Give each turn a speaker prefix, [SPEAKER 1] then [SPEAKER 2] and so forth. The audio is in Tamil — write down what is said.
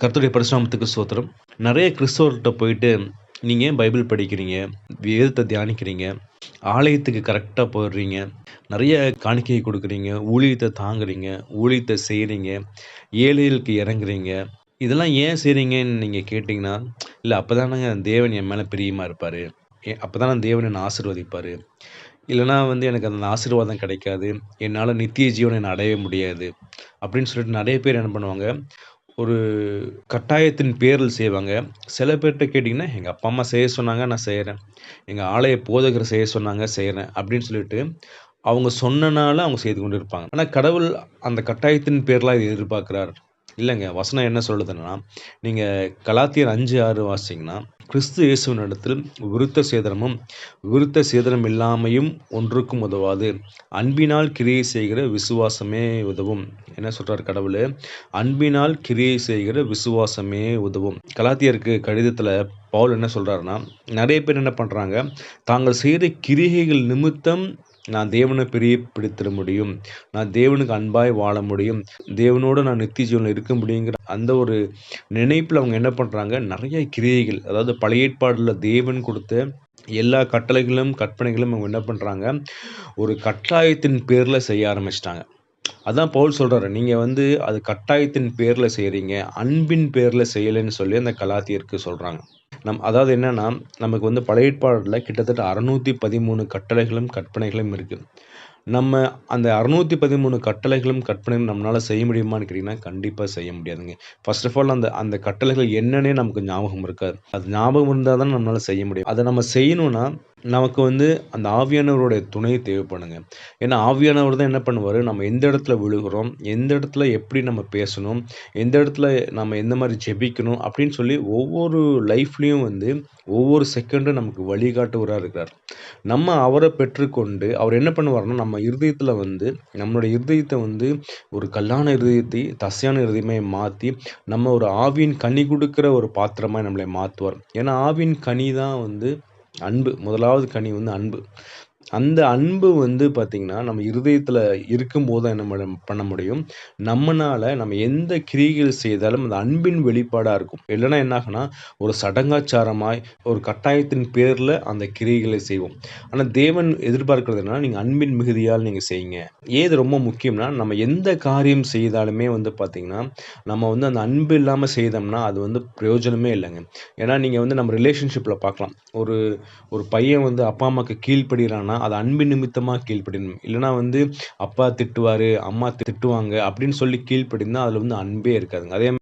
[SPEAKER 1] கர்த்தருடைய பரிசுராமத்துக்கு சோத்திரம் நிறைய கிறிஸ்தவர்கிட்ட போயிட்டு நீங்கள் ஏன் பைபிள் படிக்கிறீங்க? வேதத்தை தியானிக்கிறீங்க? ஆலயத்துக்கு கரெக்டாக போயிடுறீங்க. நிறைய காணிக்கையை கொடுக்குறீங்க. ஊழியத்தை தாங்குறீங்க. ஊழியத்தை செய்கிறீங்க ஏழைகளுக்கு இறங்குறீங்க. இதெல்லாம் ஏன் செய்கிறீங்கன்னு நீங்கள் கேட்டிங்கன்னா இல்லை அப்போ தானங்க தேவன் என் மேலே பிரியமாக இருப்பார். அப்போ தானே தேவன் என்னை ஆசீர்வதிப்பார். இல்லைனா வந்து எனக்கு அந்த ஆசீர்வாதம் கிடைக்காது. என்னால் நித்திய ஜீவனை என்னை அடைய முடியாது. அப்படின்னு சொல்லிட்டு நிறைய பேர் என்ன பண்ணுவாங்க ஒரு கட்டாயத்தின் பேரில் செய்வாங்க. சில பேர்கிட்ட கேட்டிங்கன்னா எங்கள் அப்பா அம்மா செய்ய சொன்னாங்க நான் செய்கிறேன் எங்கள் ஆலய போதகர் செய்ய சொன்னாங்க செய்கிறேன் அப்படின்னு சொல்லிட்டு அவங்க சொன்னனால அவங்க செய்து கொண்டு இருப்பாங்க ஆனால் கடவுள் அந்த கட்டாயத்தின் பேரில் இது எதிர்பார்க்குறார். இல்லைங்க வசனம் என்ன சொல்லுதுன்னா நீங்கள் கலாத்தியர் அஞ்சு ஆறு வாசிங்கன்னா கிறிஸ்து இயேசுவின் இடத்தில் விருத்த சேதனமும் விருத்த சேதனம் இல்லாமையும் ஒன்றுக்கும் உதவாது. அன்பினால் கிரியை செய்கிற விசுவாசமே உதவும். என்ன சொல்கிறார் கடவுள்? அன்பினால் கிரியை செய்கிற விசுவாசமே உதவும். கலாத்தியருக்கு கடிதத்தில் பவுல் என்ன சொல்கிறாருன்னா நிறைய பேர் என்ன பண்ணுறாங்க தாங்கள் செய்கிற கிரிகைகள் நிமித்தம் நான் தேவனை பெரிய பிடித்திட முடியும். நான் தேவனுக்கு அன்பாய் வாழ முடியும். தேவனோடு நான் நித்திய ஜீவனில் இருக்க முடியுங்கிற அந்த ஒரு நினைப்பில் அவங்க என்ன பண்ணுறாங்க நிறைய கிரியைகள் அதாவது பழைய ஏற்பாடில் தேவன் கொடுத்த எல்லா கட்டளைகளும் கற்பனைகளும் அவங்க என்ன பண்ணுறாங்க ஒரு கட்டாயத்தின் பேரில் செய்ய ஆரம்பிச்சிட்டாங்க. அதான் பவுல் சொல்கிறாரு நீங்கள் வந்து அது கட்டாயத்தின் பேரில் செய்கிறீங்க அன்பின் பேரில் செய்யலைன்னு சொல்லி அந்த கலாத்தியருக்கு சொல்கிறாங்க நம் அதாவது என்னென்னா நமக்கு வந்து பழைய ஏற்பாடில் கிட்டத்தட்ட அறுநூற்றி பதிமூணு கட்டளைகளும் கற்பனைகளும் இருக்குது நம்ம அந்த அறுநூற்றி பதிமூணு கட்டளைகளும் கற்பனைகளும் நம்மளால் செய்ய முடியுமான்னு கேட்டிங்கன்னா கண்டிப்பாக செய்ய முடியாதுங்க. ஃபர்ஸ்ட் ஆஃப் ஆல் அந்த அந்த கட்டளைகள் என்னன்னே நமக்கு ஞாபகம் இருக்காது. அது ஞாபகம் இருந்தால் தான் நம்மளால் செய்ய முடியும். அதை நம்ம செய்யணும்னா நமக்கு வந்து அந்த ஆவியானவருடைய துணை தேவைப்படுங்க. ஏன்னா ஆவியானவர் தான் என்ன பண்ணுவார்? நம்ம எந்த இடத்துல விழுகிறோம்? எந்த இடத்துல எப்படி நம்ம பேசணும்? எந்த இடத்துல நம்ம எந்த மாதிரி ஜெபிக்கணும்? அப்படின்னு சொல்லி ஒவ்வொரு லைஃப்லேயும் வந்து ஒவ்வொரு செகண்டும் நமக்கு வழிகாட்டுவராக இருக்கிறார் நம்ம அவரை பெற்றுக்கொண்டு அவர் என்ன பண்ணுவார்னா நம்ம இருதயத்தில் வந்து நம்மளுடைய இருதயத்தை வந்து ஒரு கல்லான இருதயத்தை தசையான இருதயமே மாற்றி நம்ம ஒரு ஆவியின் கனி கொடுக்குற ஒரு பாத்திரமாக நம்மளை மாற்றுவார் ஏன்னா ஆவியின் கனி தான் வந்து அன்பு. முதலாவது கனி வந்து அன்பு. அந்த அன்பு வந்து பார்த்திங்கன்னா நம்ம இருதயத்தில் இருக்கும்போது தான் என்ன பண்ண முடியும்? நம்மனால் நம்ம எந்த கிரிகள் செய்தாலும் அந்த அன்பின் வெளிப்பாடாக இருக்கும். இல்லைன்னா என்ன ஒரு சடங்காச்சாரமாய் ஒரு கட்டாயத்தின் பேரில் அந்த கிரிகளை செய்வோம். ஆனால் தேவன் எதிர்பார்க்கறது என்னன்னா நீங்கள் அன்பின் மிகுதியால் நீங்கள் செய்யுங்க. ஏது ரொம்ப முக்கியம்னா நம்ம எந்த காரியம் செய்தாலுமே வந்து பார்த்திங்கன்னா நம்ம வந்து அந்த அன்பு இல்லாமல் செய்தோம்னா அது வந்து பிரயோஜனமே இல்லைங்க. ஏன்னா நீங்கள் வந்து நம்ம ரிலேஷன்ஷிப்பில் பார்க்கலாம் ஒரு ஒரு பையன் வந்து அப்பா அம்மாவுக்கு கீழ்ப்படுகிறான்னா அது அன்பின் நிமித்தமாக கீழ்ப்படினும் இல்லைனா வந்து அப்பா திட்டுவார் அம்மா திட்டுவாங்க அப்படின்னு சொல்லி கீழ்ப்படிந்தால் அதில் வந்து அன்பே இருக்காதுங்க. அதே